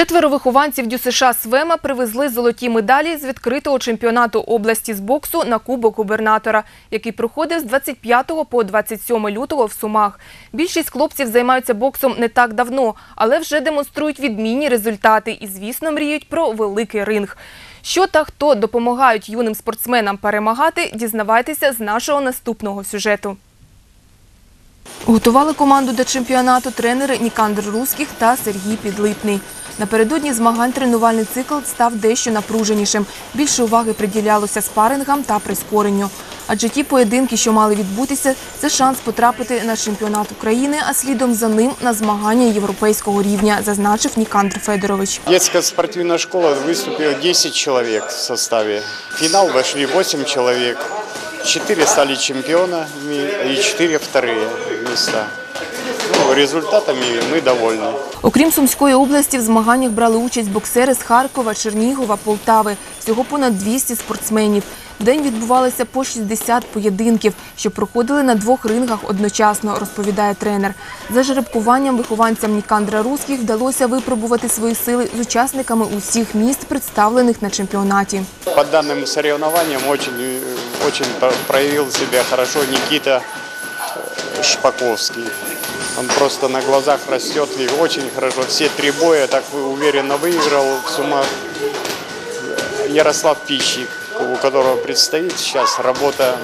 Четверо вихованців ДЮСШ «Свема» привезли золоті медалі з відкритого чемпіонату області з боксу на Кубок губернатора, який проходив з 25 по 27 лютого в Сумах. Більшість хлопців займаються боксом не так давно, але вже демонструють відмінні результати і, звісно, мріють про великий ринг. Що та хто допомагають юним спортсменам перемагати, дізнавайтеся з нашого наступного сюжету. Готували команду до чемпіонату тренери Нікандр Руських та Сергій Підлипний. Напередодні змагань тренувальний цикл став дещо напруженішим. Більше уваги приділялося спарингам та прискоренню. Адже ті поєдинки, що мали відбутися, це шанс потрапити на чемпіонат України, а слідом за ним на змагання європейського рівня, зазначив Нікандр Федорович. Детская спортивная школа выступила 10 человек в составе. В финал вошли 8 человек. 4 стали чемпионами и 4 вторые места Ну, результатами мы довольны. Окрім Сумської області, в змаганнях брали участь боксери з Харкова, Чернігова, Полтави. Всього понад 200 спортсменів. В день відбувалося по 60 поєдинків, що проходили на двох рингах одночасно, розповідає тренер. За жеребкуванням вихованцям Нікандра Руських вдалося випробувати свої сили з учасниками усіх міст, представлених на чемпіонаті. По данным соревнованиям очень, э, очень про- проявил себя хорошо Никита э, Шпаковский. Он просто на глазах растет и очень хорошо. Все три боя так уверенно выиграл в суммах. Ярослав Пищик, у которого предстоит сейчас работа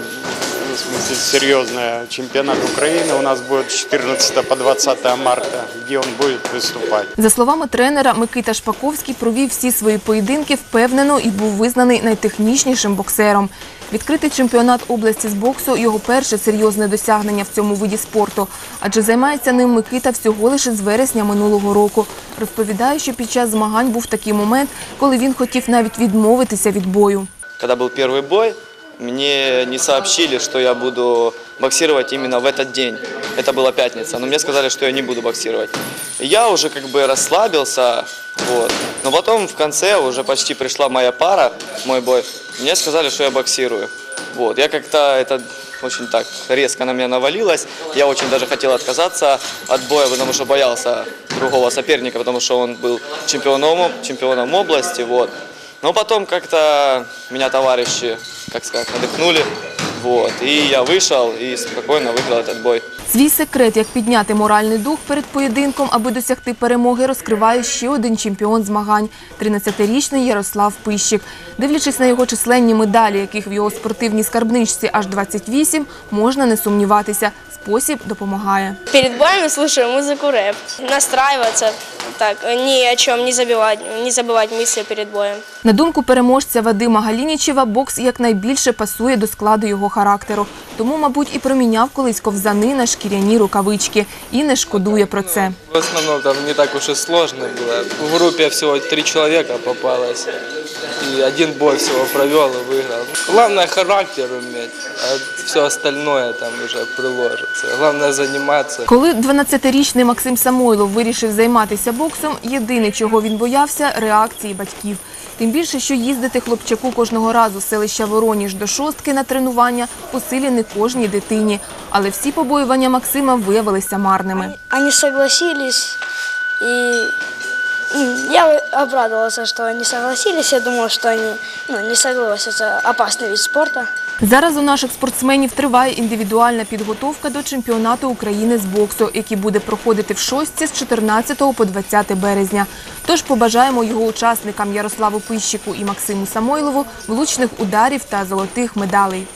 в смысле, серьезная. Чемпионат Украины у нас будет с 14 по 20 марта, где он будет выступать. За словами тренера, Микита Шпаковський провів всі свої поєдинки впевнено і був визнаний найтехнічнішим боксером. Відкритий чемпіонат області з боксу – його перше серйозне досягнення в цьому виді спорту. Адже займається ним Микита всього лише з вересня минулого року. Розповідає, що під час змагань був такий момент, коли він хотів навіть відмовитися від бою. Когда был первый бой, Мне не сообщили, что я буду боксировать именно в этот день. Это была пятница, но мне сказали, что я не буду боксировать. Я уже как бы расслабился, вот. но потом в конце уже почти пришла моя пара, мой бой. Мне сказали, что я боксирую. Вот. Я как-то это очень так резко на меня навалилось. Я очень даже хотел отказаться от боя, потому что боялся другого соперника, потому что он был чемпионом, чемпионом области. Вот. Но потом как-то меня товарищи, как сказать, надыхнули. Вот. И я вышел и спокойно выиграл этот бой. Свій секрет, як підняти моральний дух перед поєдинком, аби досягти перемоги, розкриває ще один чемпіон змагань – 13-річний Ярослав Пищик. Дивлячись на його численні медалі, яких в його спортивній скарбничці аж 28, можна не сумніватися – спосіб допомагає. Перед боями слушаю музыку рэп. Настраиваться, так, ни о чем не забивать, не забывать мысли перед боем. На думку переможця Вадима Галінічева, бокс якнайбільше пасує до складу його характеру. Тому, мабуть, і проміняв колись ковзани на шкіряні рукавички. І не шкодує про це. В основному там не так уж і сложно було. В групі всього три чоловіка попалось. И один бой всего провел и выиграл. Главное характер уметь, а все остальное там уже приложится. Главное заниматься. Коли 12-річний Максим Самойлов вирішив займатися боксом, єдине, чого він боявся – реакції батьків. Тим більше, що їздити хлопчаку кожного разу з селища Вороніж до шостки на тренування по силі не кожній дитині. Але всі побоювання Максима виявилися марними. Они согласились, я обрадовался, что они согласились. Я думал, что они ну, не согласятся. Опасный вид спорта. Зараз у наших спортсменів триває індивідуальна підготовка до чемпіонату України з боксу, який буде проходити в шостці з 14 по 20 березня. Тож побажаємо його учасникам Ярославу Пищику і Максиму Самойлову влучних ударів та золотих медалей.